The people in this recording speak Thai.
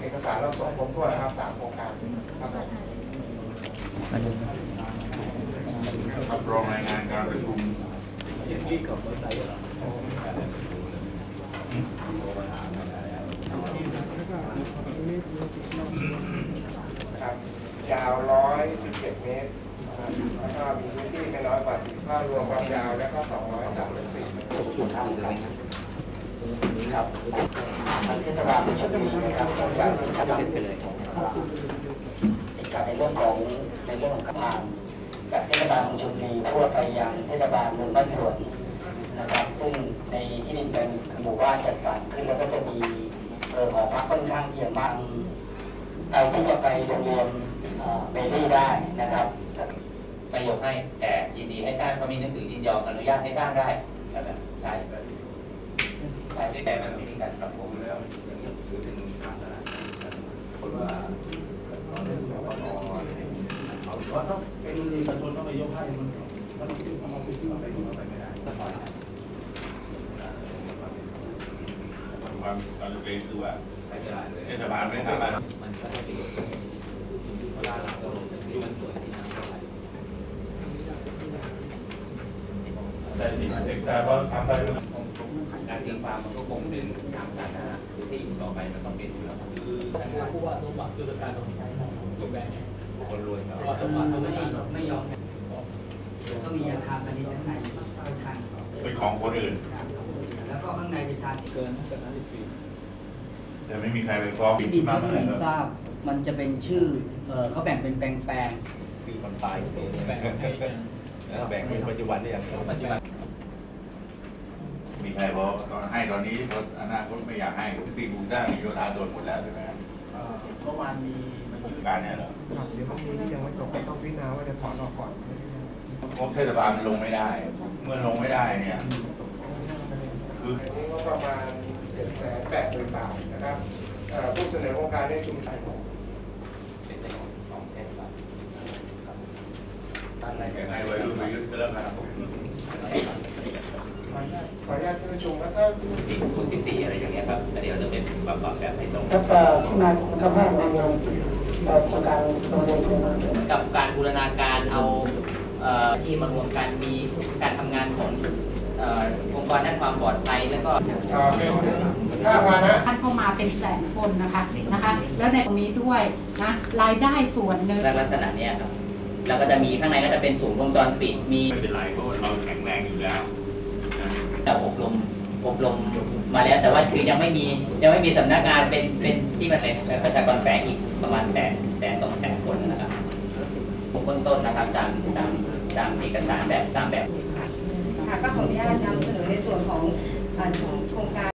เอกสารเราส่งครบถ้วนนะครับสามโครงการครับผมรับรองรายงานการประชุมครับยาว117เมตรนะครับแล้วก็มีพื้นที่ไม่น้อยกว่า15รวมความยาวแล้วก็234เมตร ครับทางเทศบาลชลบุรีนะครับต้องการทำเสร็จไปเลยติดกับในเรื่องของในเรื่องของกำลังจากเทศบาลมืองชลบุรีทั่วไปยังเทศบาลเมืองบ้านสวนนะครับ ซึ่งในที่ดินเป็นหมู่บ้านจัดสรรขึ้นแล้วก็จะมีเออหอพักค่อนข้างที่จะมากใครที่จะไปโรงเรียนเบลลี่ได้นะครับไม่ยกให้แต่ยินดีให้สร้างก็มีหนังสือยินยอมอนุญาตให้สร้างได้แบบนั้น ใช่ใช่แต่มันไม่มีการปรับปรุงแล้วถือเป็นทางตลาดคนว่าตอนนี้เราก็รอเอาว่าต้องเป็นเอกชนต้องไปยกให้มันมันเอามาเป็นเอาไปเอาไปไม่ได้ความการเป็นคือว่าเทศบาลไม่สามารถมันก็จะเป็นเวลาเราก็ลงที่มันสวยที่น้ำไหล แต่ที่แต่พอทำไปมันการเตรียมฟามมันก็คงเป็นทางสารณะหรือที่อยู่ต่อไปมันต้องเป็นอยู่แล้วครับคือผู้ว่าสมบัติคือการของใช้ของตัวแบงค์เนี่ยคนรวยครับว่าสมบัติไม่ไม่ยอมก็มีอาคารพาณิชย์ข้างในค่อนข้างเป็นของคนอื่น แล้วก็ข้างในเป็นทางเกินเกินห้าสิบปีแต่ไม่มีใครไปฟ้องที่ดินที่เมื่อไหผร่มทราบมันจะเป็นชื่อเออเขาแบ่งเป็นแปลงแปลงคือคนตายก็เป็นแบ่งให้เป็นแล้วแบ่งเป็นปัจจุบันได้ยังปัจจุบัน มีใครบอกตอนให้ตอนนี้อนาคตไม่อยากให้ตีบูด้ามีโยธาโดนหมดแล้วใช่ไหมเมื่อวานมีมันการเนี่ยเหรอครับเดี๋ยวพรุ่งนี้ที่ยังไม่จบก็ต้องพิจารณาว่าจะถอนออกก่อนงบเทศบาลมันลงไม่ได้ เมื่อลงไม่ได้เนี่ยคือนี่ก็ประมาณ7แสนแปดหมื่นบาทนะครับเอ่อผู้เสนอโครงการในชุมชนเป็นแต่ของของเทศบาลอะไรยังไงวัยรุ่นวัยรุ่นก็เริ่มแล้ว ขอ อนุญาตที่ประชุมแล้วถ้าที่คูณสิบสี่อะไรอย่างเงี้ยครับแต่เดี๋ยวจะเป็นประกอบแบบให้ตรงครับเอ่อที่มาคำแรกในเรื่องเอ่อโครงการโรงเรียนเพื่อนกับการบูรณาการเอาเอ่อที่มารวมกันมีการทำงานของเอ่อองค์กรด้านความปลอดภัยแล้วก็เอ่อเป็นค่าพาหนะท่านเข้ามาเป็นแสนคนนะคะนะคะ แล้วในตรงนี้ด้วยนะรายได้ส่วนหนึ่งลักษณะเนี้ยครับแล้วก็จะมีข้างในก็จะเป็นศูนย์วงจรปิดมีไม่เป็นไรเพราะว่าเราแข็งแรงอยู่แล้ว นะแต่อบรมอบรมมาแล้ว แต่ว่าคือยังไม่มียังไม่มีสำนักงานเป็นเป็นที่มันเป็นประชากรแฝงอีกประมาณแสนแสนสองแสนคนนะครับเบื้องต้นนะครับตามตามตามเอกสารแบบตามแบบค่ะก็ขออนุญาตนำเสนอในส่วนของของโครงการ